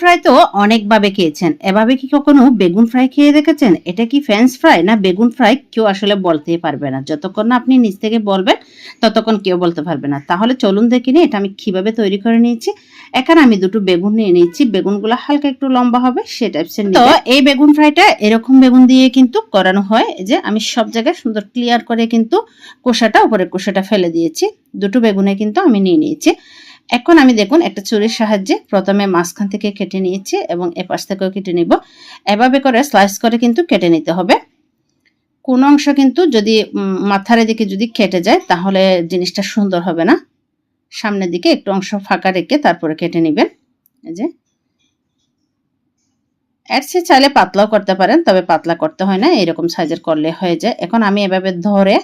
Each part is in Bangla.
ফ্রাই তো অনেকভাবে খেয়েছেন। এভাবে কি কখনো বেগুন ফ্রাই খেয়ে দেখেছেন? এটা কি ফ্রেঞ্চ ফ্রাই না বেগুন ফ্রাই কেউ আসলে বলতেই পারবে না। যতক্ষণ না আপনি নিজ থেকে বলবেন ততক্ষণ কেউ বলতে পারবে না। তাহলে চলুন দেখে নিই এটা আমি কীভাবে তৈরি করে নিয়েছি। এখানে আমি দুটো বেগুন নিয়ে নিয়েছি। বেগুনগুলো হালকা একটু লম্বা হবে সে টাইপসের তো এই বেগুন ফ্রাইটা এরকম বেগুন দিয়ে কিন্তু করানো হয় যে আমি সব জায়গায় সুন্দর ক্লিয়ার করে কিন্তু কোষাটা উপরের কোষাটা ফেলে দিয়েছি। দুটো বেগুনে কিন্তু আমি নিয়ে নিয়েছি। এখন আমি দেখুন একটা ছুরির সাহায্যে প্রথমে মাঝখান থেকে কেটে নিয়েছি এবং এপাশ থেকেও কেটে নিব। এভাবে করে স্লাইস করে কিন্তু কেটে নিতে হবে। কোন অংশ কিন্তু যদি মাথার দিকে যদি কেটে যায় তাহলে জিনিসটা সুন্দর হবে না। সামনের দিকে একটু অংশ ফাঁকা রেখে তারপরে কেটে নেবেন। এই যে। এর চেয়ে চাইলে পাতলাও করতে পারেন, তবে পাতলা করতে হয় না, এরকম সাইজের করলে হয়ে যায়। এখন আমি এভাবে ধরে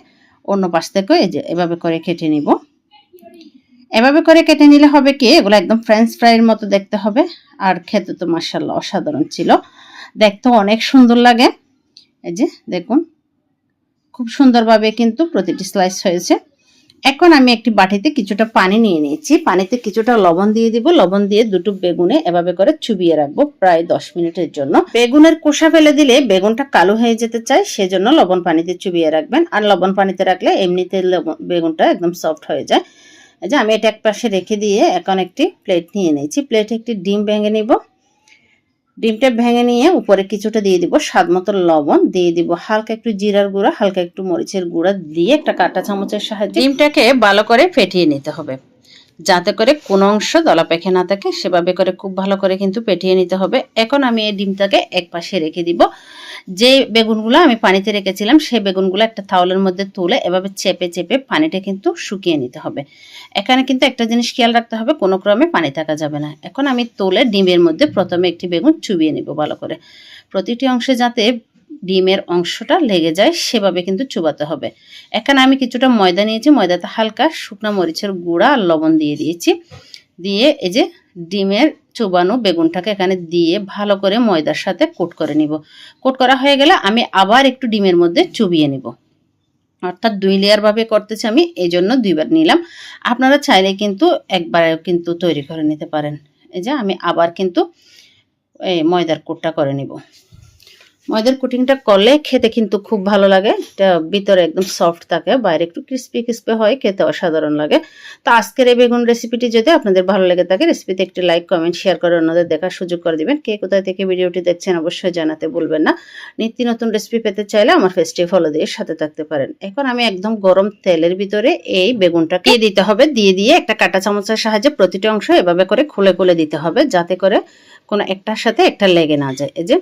অন্য পাশ থেকে এই যে এভাবে করে কেটে নিব। এভাবে করে কেটে নিলে হবে কি? এগুলো একদম ফ্রেঞ্চ ফ্রাইয়ের মতো দেখতে হবে। আর খেতে তো মার্শাল্লাহ অসাধারণ ছিল। দেখতে অনেক সুন্দর লাগে। এই যে, দেখুন। খুব সুন্দরভাবে কিন্তু প্রতিটি স্লাইস হয়েছে। এখন আমি একটি বাটিতে কিছুটা পানি নিয়ে নিয়েছি। পানিতে কিছুটা লবণ দিয়ে দিব। লবণ দিয়ে দুটো বেগুনে এভাবে করে চুবিয়ে রাখব প্রায় দশ মিনিটের জন্য। বেগুনের কোষা ফেলে দিলে বেগুনটা কালো হয়ে যেতে চায়, সেজন্য লবণ পানিতে চুবিয়ে রাখবেন। আর লবণ পানিতে রাখলে এমনিতে বেগুনটা একদম সফট হয়ে যায়। যে আমি এটা এক পাশে রেখে দিয়ে এখন একটি প্লেট নিয়ে নিয়েছি। প্লেটে একটি ডিম ভেঙে নিব। ডিমটা ভেঙে নিয়ে উপরে কিছুটা দিয়ে দিব স্বাদ মতো লবণ, দিয়ে দিব হালকা একটু জিরার গুঁড়া, হালকা একটু মরিচের গুঁড়া, দিয়ে একটা কাঁটা চামচের সাহায্যে ডিমটাকে ভালো করে ফেটিয়ে নিতে হবে। যাতে করে কোনো অংশ দলা পেকে না থাকে, সেভাবে করে খুব ভালো করে কিন্তু পেটিয়ে নিতে হবে। এখন আমি এই ডিমটাকে এক পাশে রেখে দিব। যে বেগুনগুলো আমি পানিতে রেখেছিলাম সেই বেগুনগুলো একটা তাওলের মধ্যে তুলে এভাবে চেপে চেপে পানিটা কিন্তু শুকিয়ে নিতে হবে। এখানে কিন্তু একটা জিনিস খেয়াল রাখতে হবে, কোনো ক্রমে পানি থাকা যাবে না। এখন আমি তুলে ডিমের মধ্যে প্রথমে একটি বেগুন চুবিয়ে নিব ভালো করে। প্রতিটি অংশে যাতে ডিমের অংশটা লেগে যায়, সেভাবে কিন্তু চুবাতে হবে। এখানে আমি কিছুটা ময়দা নিয়েছি, ময়দাতে হালকা শুকনো মরিচের গুঁড়া আর লবণ দিয়ে দিয়েছি। দিয়ে এই যে ডিমের চুবানো বেগুনটাকে এখানে দিয়ে ভালো করে ময়দার সাথে কোট করে নিব। কোট করা হয়ে গেলে আমি আবার একটু ডিমের মধ্যে চুবিয়ে নিব। অর্থাৎ দুই লেয়ারভাবে করতেছি আমি, এই জন্য দুইবার নিলাম। আপনারা চাইলে কিন্তু একবার কিন্তু তৈরি করে নিতে পারেন। এই যে আমি আবার কিন্তু এই ময়দার কোটটা করে নিব। ময়দার কুটিংটা করলে খেতে কিন্তু খুব ভালো লাগে। এটা ভিতরে একদম সফট থাকে, বাইরে একটু ক্রিস্পি ক্রিস্পি হয়, খেতে অসাধারণ লাগে। তো আজকের এই বেগুন রেসিপিটি যদি আপনাদের ভালো লেগে থাকে রেসিপিতে একটি লাইক কমেন্ট শেয়ার করে অন্যদের দেখার সুযোগ করে দিবেন। কে কোথায় থেকে ভিডিওটি দেখছেন অবশ্যই জানাতে ভুলবেন না। নিত্য নতুন রেসিপি পেতে চাইলে আমার ফেস্টি ফলো দিয়ে সাথে থাকতে পারেন। এখন আমি একদম গরম তেলের ভিতরে এই বেগুনটাকে দিতে হবে। দিয়ে দিয়ে একটা কাঁটা চামচের সাহায্যে প্রতিটি অংশ এভাবে করে খুলে খুলে দিতে হবে, যাতে করে কোনো একটার সাথে একটা লেগে না যায়। এই যে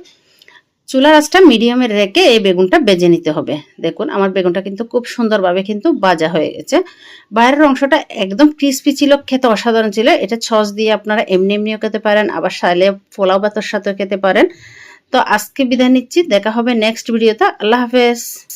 চুলার আঁচটা মিডিয়ামে রেখে এই বেগুনটা বেজে নিতে হবে। দেখুন, আমার বেগুনটা কিন্তু খুব সুন্দরভাবে কিন্তু বাজা হয়ে গেছে। বাইরের অংশটা একদম ক্রিস্পি ছিল, খেতে অসাধারণ ছিল। এটা ছস দিয়ে আপনারা এমনি এমনিও খেতে পারেন, আবার সাইলে পোলাও ভাতের সাথেও খেতে পারেন। তো আজকে বিদায় নিচ্ছি, দেখা হবে নেক্সট ভিডিওতে আল্লাহ হাফেজ।